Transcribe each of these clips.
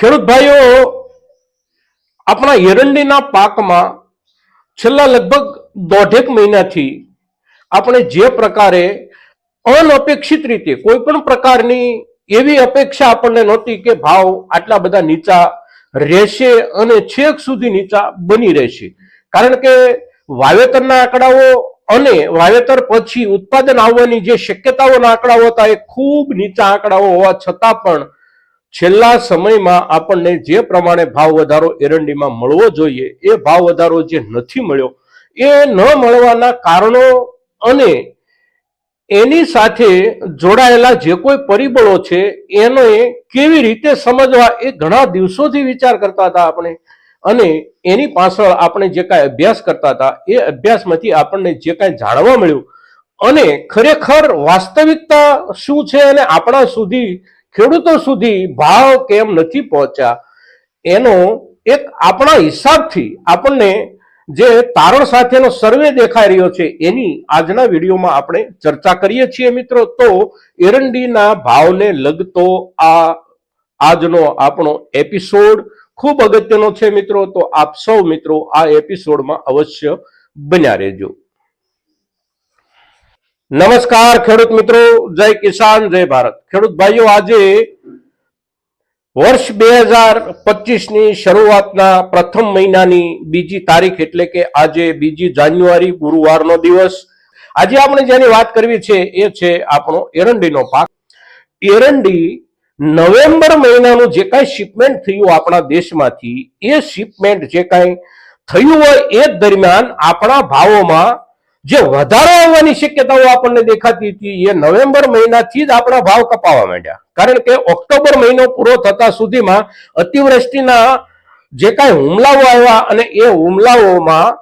ખેડૂત ભાઈઓ, આપણા એરંડીના પાકમાં છેલ્લા લગભગ દોઢેક મહિનાથી આપણે જે પ્રકારે અનઅપેક્ષિત રીતે, કોઈ પણ પ્રકારની એવી અપેક્ષા આપણને નહોતી કે ભાવ આટલા બધા નીચા રહેશે અને છેક સુધી નીચા બની રહેશે. કારણ કે વાવેતરના આંકડાઓ અને વાવેતર પછી ઉત્પાદન આવવાની જે શક્યતાઓના આંકડાઓ હતા એ ખૂબ નીચા આંકડાઓ હોવા છતાં પણ છેલ્લા સમયમાં આપણને જે પ્રમાણે ભાવ વધારો એરંડીમાં મળવો જોઈએ, એ ભાવ વધારો જે નથી મળ્યો, એ ન મળવાના કારણો અને એની સાથે જોડાયેલા જે કોઈ પરિબળો છે, એને કેવી રીતે સમજવા એ ઘણા દિવસોથી વિચાર કરતા હતા આપણે અને એની પાછળ આપણે જે કાંઈ અભ્યાસ કરતા હતા, એ અભ્યાસમાંથી આપણને જે કાંઈ જાણવા મળ્યું અને ખરેખર વાસ્તવિકતા શું છે અને આપણા સુધી ખેડૂતો સુધી ભાવ કેમ નથી પહોંચ્યા? એનો એક આપણા હિસાબથી આપણને જે તારણ સાથેનો સર્વે દેખાઈ રહ્યો છે, એની આજના વિડીયોમાં આપણે ચર્ચા કરીએ છીએ મિત્રો. તો એરંડીના ભાવને લગતો આ આજનો આપણો એપિસોડ ખૂબ અગત્યનો છે મિત્રો. તો આપ સૌ મિત્રો આ એપિસોડમાં અવશ્ય બન્યા રહેજો. નમસ્કાર ખેડૂત મિત્રો, જય કિસાન, જય ભારત. ખેડૂત ભાઈઓ, આજે વર્ષ બે હજાર પચીસની શરૂઆતના પ્રથમ મહિનાની બીજી તારીખ એટલે કે આજે બીજી જાન્યુઆરી, ગુરુવારનો દિવસ. આજે આપણે જેની વાત કરવી છે એ છે આપણો એરંડીનો પાક. એરંડી નવેમ્બર મહિનાનું જે કાંઈ શિપમેન્ટ થયું આપણા દેશમાંથી, એ શિપમેન્ટ જે કાંઈ થયું હોય એ દરમિયાન આપણા ભાવોમાં જે વધારો આવવાની શક્યતાઓ આપણને દેખાતી હતી, એ નવેમ્બર મહિનાથી જ આપણા ભાવ કપાવા માંડ્યા. કારણ કે ઓક્ટોબર મહિનો પૂરો થતા સુધીમાં અતિવૃષ્ટિના જે કાંઈ હુમલાઓ આવ્યા અને એ હુમલાઓમાં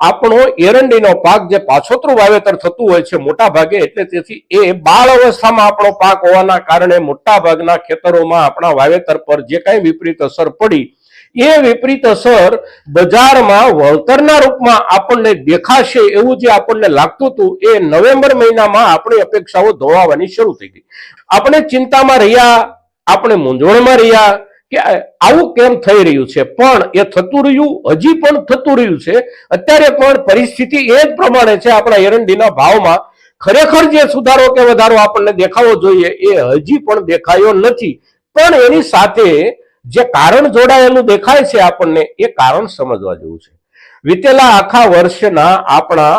આપણો એરંડીનો પાક જે પાછોતરું વાવેતર થતું હોય છે મોટા ભાગે એટલે તેથી એ બાળ અવસ્થામાં આપણો પાક હોવાના કારણે મોટા ભાગના ખેતરોમાં આપણા વાવેતર પર જે કાંઈ વિપરીત અસર પડી એ વિપરીત અસર બજારમાં વળતરના રૂપમાં આપણને દેખાશે એવું જે આપણને લાગતું હતું, એ નવેમ્બર મહિનામાં આપણી અપેક્ષાઓ ધોવાવાની શરૂ થઈ ગઈ. આપણે ચિંતામાં રહ્યા, આપણે મૂંઝવણમાં રહ્યા કે આવું કેમ થઈ રહ્યું છે? પણ એ થતું રહ્યું, હજી પણ થતું રહ્યું છે. અત્યારે પણ પરિસ્થિતિ એ જ પ્રમાણે છે આપણા એરંડીના ભાવમાં. ખરેખર જે સુધારો કે વધારો આપણને દેખાવો જોઈએ, એ હજી પણ દેખાયો નથી. પણ એની સાથે જે કારણ જોડાયેલું દેખાય છે આપણને, એ કારણ સમજવા જેવું છે. વીતેલા આખા વર્ષના આપણા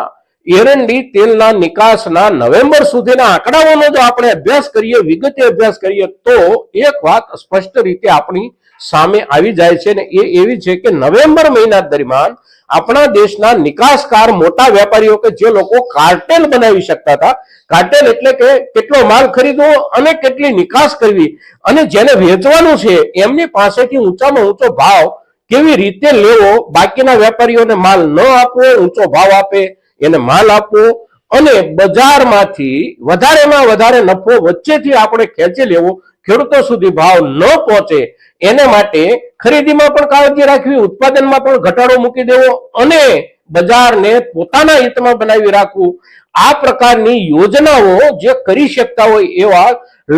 એરંડી તેલના નિકાસના નવેમ્બર સુધીના આંકડાઓનો જો આપણે અભ્યાસ કરીએ, વિગતે અભ્યાસ કરીએ, તો એક વાત સ્પષ્ટ રીતે આપણી સામે આવી જાય છે ને એ એવી છે કે નવેમ્બર મહિના દરમિયાન આપણા દેશના નિકાસકાર મોટા વેપારીઓ કે જે લોકો કાર્ટેલ બનાવી શકતા હતા, કાર્ટેલ એટલે કે કેટલો માલ ખરીદવો અને કેટલી નિકાસ કરવી અને જેને વેચવાનું છે એમની પાસેથી ઊંચામાં ઊંચો ભાવ કેવી રીતે લેવો, બાકીના વેપારીઓને માલ ન આપવો, ઊંચો ભાવ આપે, એને માલ આપવો અને બજારમાંથી વધારેમાં વધારે નફો વચ્ચેથી આપણે ખેંચી લેવો, ખેડૂતો સુધી ભાવ ન પહોંચે એને માટે ખરીદીમાં પણ કાળજી રાખવી, ઉત્પાદનમાં પણ ઘટાડો મૂકી દેવો અને બજારને પોતાના હિતમાં બનાવી રાખવું. આ પ્રકારની યોજનાઓ જે કરી શકતા હોય એવા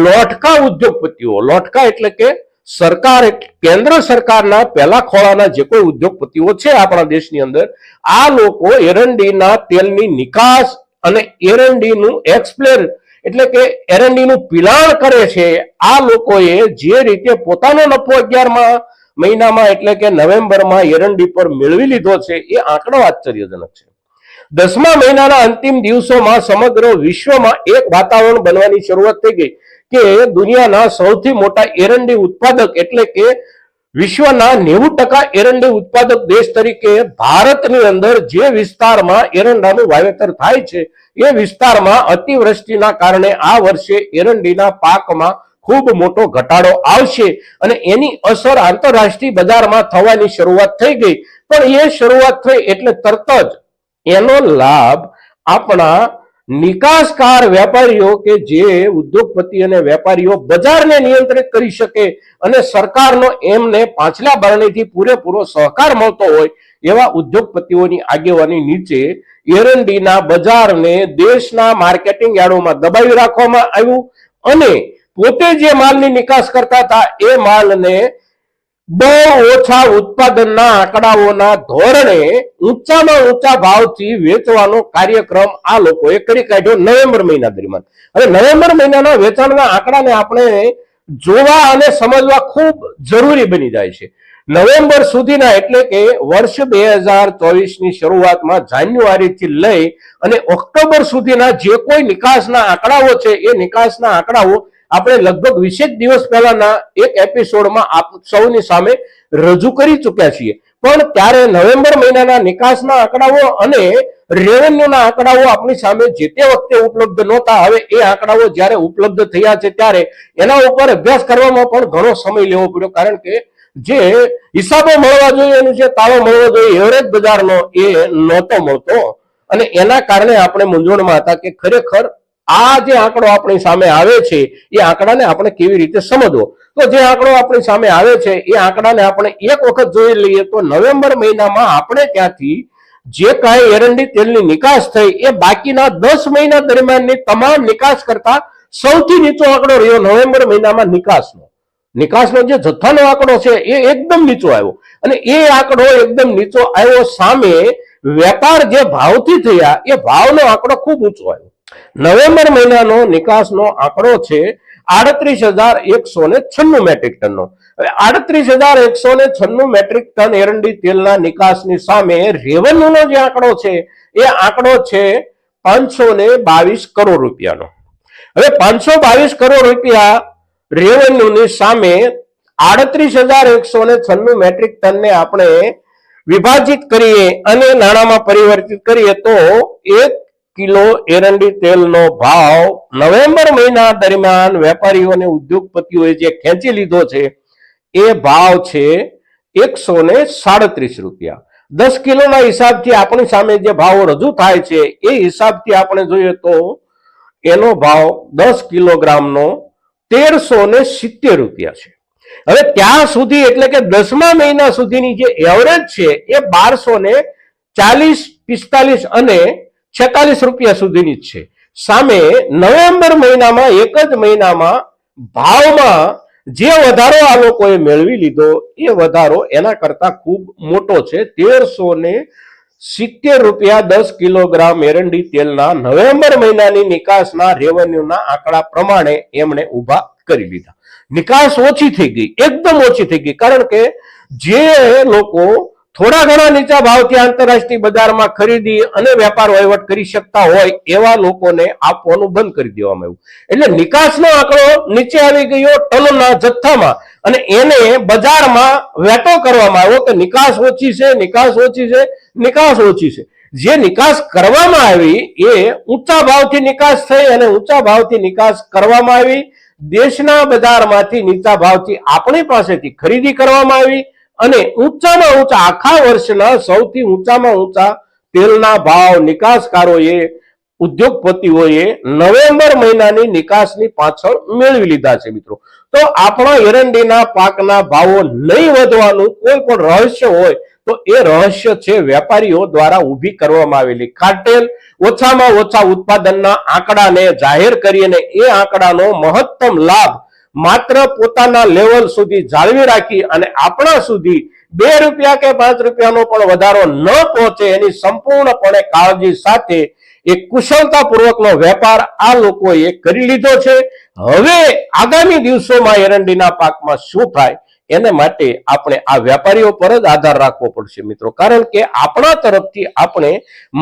લોટકા ઉદ્યોગપતિઓ, લોટકા એટલે કે સરકાર, કેન્દ્ર સરકારના પહેલા ખોળાના જે કોઈ ઉદ્યોગપતિઓ છે આપણા દેશની અંદર, આ લોકો એરંડીના તેલની નિકાસ અને એરંડીનું એક્સપ્લેર એટલે કે એરંડીનું પિલાણ કરે છે, આ લોકોએ જે રીતે પોતાનો નફો અગિયારમાં મહિનામાં એટલે કે નવેમ્બરમાં એરંડી પર મેળવી લીધો છે, એ આંકડો આશ્ચર્યજનક છે. દસમા મહિનાના અંતિમ દિવસોમાં સમગ્ર વિશ્વમાં એક વાતાવરણ બનવાની શરૂઆત થઈ ગઈ કે દુનિયાના સૌથી મોટા એરંડી ઉત્પાદક એટલે કે વિશ્વના નેવું ટકા એરંડી ઉત્પાદક દેશ તરીકે ભારતની અંદર જે વિસ્તારમાં એરંડાનું વાવેતર થાય છે, એ વિસ્તારમાં અતિવૃષ્ટિના કારણે આ વર્ષે એરંડીના પાકમાં ખૂબ મોટો ઘટાડો આવશે અને એની અસર આંતરરાષ્ટ્રીય બજારમાં થવાની શરૂઆત થઈ ગઈ. પણ એ શરૂઆત થઈ એટલે તરત જ એનો લાભ આપણા નિકાસકાર વેપારીઓ કે જે ઉદ્યોગપતિ અને વેપારીઓ બજારને નિયંત્રિત કરી શકે અને સરકારનો એમને પાછલા બારણીથી પૂરેપૂરો સહકાર મળતો હોય એવા ઉદ્યોગપતિઓની આગેવાની નીચે એરંડીના બજારને દેશના માર્કેટિંગ યાર્ડોમાં દબાવી રાખવામાં આવ્યું અને પોતે જે માલની નિકાસ કરતા હતા એ માલને બહુ ઓછા ઉત્પાદનના આંકડાઓના ધોરણે ઊંચામાં ઊંચા ભાવથી વેચવાનો કાર્યક્રમ આ લોકોએ કરી કાઢ્યો નવેમ્બર મહિના દરમિયાન. અને નવેમ્બર મહિનાના વેચાણના આંકડાને આપણે જોવા અને સમજવા ખૂબ જરૂરી બની જાય છે. નવેમ્બર સુધીના એટલે કે વર્ષ બે હજાર ચોવીસની શરૂઆતમાં જાન્યુઆરીથી લઈ અને ઓક્ટોબર સુધીના જે કોઈ નિકાસના આંકડાઓ છે, એ નિકાસના આંકડાઓ આપણે લગભગ વીસેક દિવસ પહેલાના એક એપિસોડમાં આપ સૌની સામે રજૂ કરી ચૂક્યા છીએ. પણ ત્યારે નવેમ્બર મહિનાના નિકાસના આંકડાઓ અને રેવન્યુના આંકડાઓ આપણી સામે જે તે વખતે ઉપલબ્ધ નહોતા. હવે એ આંકડાઓ જ્યારે ઉપલબ્ધ થયા છે ત્યારે એના ઉપર અભ્યાસ કરવામાં પણ ઘણો સમય લેવો પડ્યો. કારણ કે જે હિસાબો મળવા જોઈએ, એનું જે તાળો મળવો જોઈએ, એવરેજ બજારનો એ નહોતો મળતો. અને એના કારણે આપણે મૂંઝવણમાં હતા કે ખરેખર આ જે આંકડો આપણી સામે આવે છે, એ આંકડાને આપણે કેવી રીતે સમજવો? તો જે આંકડો આપણી સામે આવે છે, એ આંકડાને આપણે એક વખત જોઈ લઈએ તો નવેમ્બર મહિનામાં આપણે ત્યાંથી જે કાંઈ એરંડી તેલની નિકાસ થઈ, એ બાકીના દસ મહિના દરમિયાનની તમામ નિકાસ કરતા સૌથી નીચો આંકડો રહ્યો નવેમ્બર મહિનામાં નિકાસનો. નિકાસનો જે જથ્થાનો આંકડો છે, એ એકદમ નીચો આવ્યો. અને એ આંકડો એકદમ નીચો આવ્યો સામે વેપાર જે ભાવથી થયા, એ ભાવનો આંકડો ખૂબ ઊંચો આવ્યો. નવેમ્બર મહિનાનો નિકાસનો આંકડો છે આડત્રીસ હજાર એકસો ને છન્નું મેટ્રિક ટનનો. હવે આડત્રીસ હજાર એકસો ને છન્નું મેટ્રિક ટન એરંડી તેલના નિકાસની સામે રેવન્યુનો જે આંકડો છે, એ આંકડો છે પાંચસો ને બાવીસ કરોડ રૂપિયાનો. હવે પાંચસો બાવીસ કરોડ રૂપિયા રેવન્યુની સામે આડત્રીસ હજાર એકસો ને છન્નું મેટ્રિક ટનને આપણે વિભાજિત કરીએ અને નાણાંમાં પરિવર્તિત કરીએ તો એક કિલો એરંડી તેલનો ભાવ નવેમ્બર મહિના દરમિયાન વેપારીઓને ઉદ્યોગપતિઓએ જે ખેંચી લીધો છે, એ ભાવ છે એકસો ને સાડત્રીસ રૂપિયા. દસ કિલોના હિસાબથી આપણી સામે જે ભાવો રજૂ થાય છે, એ હિસાબથી આપણે જોઈએ તો એનો ભાવ દસ કિલોગ્રામનો તેરસો ને સિત્તેર રૂપિયા છે. હવે ત્યાં સુધી એટલે કે દસમા મહિના સુધીની જે એવરેજ છે, એ બારસો ને ચાલીસ પિસ્તાલીસ અને છેતાલીસ રૂપિયા સુધીની જ છે. સામે નવેમ્બર મહિનામાં, એક જ મહિનામાં ભાવમાં જે વધારો આ લોકોએ મેળવી લીધો, એ વધારો એના કરતા ખૂબ મોટો છે. તેરસો ને સિત્તેર રૂપિયા દસ કિલોગ્રામ એરંડી તેલના નવેમ્બર મહિનાની નિકાસના રેવન્યુના આંકડા પ્રમાણે એમણે ઊભા કરી લીધા. નિકાસ ઓછી થઈ ગઈ, એકદમ ઓછી થઈ ગઈ, કારણ કે જે લોકો થોડા ઘણા નીચા ભાવથી આંતરરાષ્ટ્રીય બજારમાં ખરીદી અને વેપાર વહીવટ કરી શકતા હોય એવા લોકોને આપવાનું બંધ કરી દેવામાં આવ્યું. એટલે નિકાસનો આંકડો નીચે આવી ગયો ટનના જથ્થામાં અને એને બજારમાં વેટો કરવામાં આવ્યો. કે નિકાસ ઓછી છે, નિકાસ ઓછી છે, નિકાસ ઓછી છે. જે નિકાસ કરવામાં આવી એ ઊંચા ભાવથી નિકાસ થઈ અને ઊંચા ભાવથી નિકાસ કરવામાં આવી. દેશના બજારમાંથી નીચા ભાવથી આપણી પાસેથી ખરીદી કરવામાં આવી. અને ઊંચામાં ઊંચા, આખા વર્ષના સૌથી ઊંચામાં ઊંચા તેલના ભાવ નિકાસકારોએ, ઉદ્યોગપતિઓએ નવેમ્બર મહિનાની નિકાસની પાછળ મેળવી લીધા છે મિત્રો. તો આપણા એરંડીના પાકના ભાવો નહીં વધવાનું કોઈ પણ રહસ્ય હોય, તો એ રહસ્ય છે વેપારીઓ દ્વારા ઊભી કરવામાં આવેલી. ખાટેલ ઓછામાં ઓછા ઉત્પાદનના આંકડાને જાહેર કરીને એ આંકડાનો મહત્તમ લાભ માત્ર પોતાના લેવલ સુધી જાળવી રાખી અને આપણા સુધી બે રૂપિયા કે પાંચ રૂપિયાનો પણ વધારો ન પહોંચે એની સંપૂર્ણપણે કાળજી સાથે એક કુશળતાપૂર્વકનો વેપાર આ લોકોએ કરી લીધો છે. હવે આગામી દિવસોમાં એરંડીના પાકમાં શું થાય? એને માટે આપણે આ વેપારીઓ પર જ આધાર રાખવો પડશે મિત્રો. કારણ કે આપણા તરફથી આપણે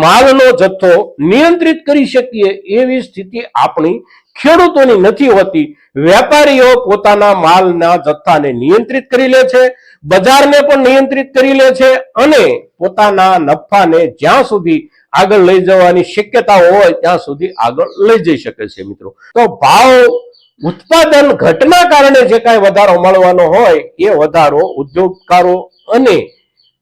માલનો જથ્થો નિયંત્રિત કરી શકીએ એવી સ્થિતિ આપણી ખેડૂતોની નથી હોતી. વેપારીઓ પોતાના માલના જથ્થાને નિયંત્રિત કરી લે છે, બજારને પણ નિયંત્રિત કરી લે છે અને પોતાના નફાને જ્યાં સુધી આગળ લઈ જવાની શક્યતા હોય ત્યાં સુધી આગળ લઈ જઈ શકે છે મિત્રો. તો ભાવ ઉત્પાદન ઘટના કારણે જે કાંઈ વધારો મળવાનો હોય, એ વધારો ઉદ્યોગકારો અને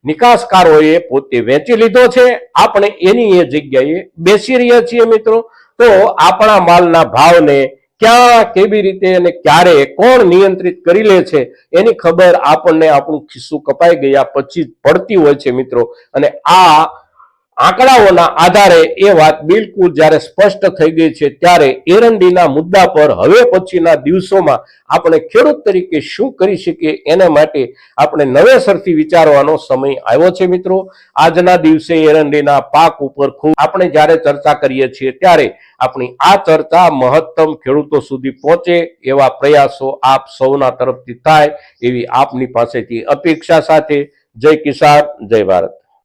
નિકાસકારોએ પોતે વેચી લીધો છે. આપણે એની એ જગ્યાએ બેસી રહ્યા છીએ મિત્રો. તો આપણા માલના ભાવને ક્યાં, કેવી રીતે અને ક્યારે કોણ નિયંત્રિત કરી લે છે, એની ખબર આપણને આપણું ખિસ્સું કપાઈ ગયા પછી પડતી હોય છે મિત્રો. અને આ આંકડાઓના આધારે એ વાત બિલકુલ જ્યારે સ્પષ્ટ થઈ ગઈ છે, ત્યારે એરંડીના મુદ્દા પર હવે પછીના દિવસોમાં આપણે ખેડૂત તરીકે શું કરી શકીએ એના માટે આપણે નવેસરથી વિચારવાનો સમય આવ્યો છે મિત્રો. આજના દિવસે એરંડીના પાક ઉપર ખૂબ આપણે જ્યારે ચર્ચા કરીએ છીએ ત્યારે આપણી આ ચર્ચા મહત્તમ ખેડૂતો સુધી પહોંચે એવા પ્રયાસો આપ સૌના તરફથી થાય એવી આપની પાસેથી અપેક્ષા સાથે. જય કિસાન, જય ભારત.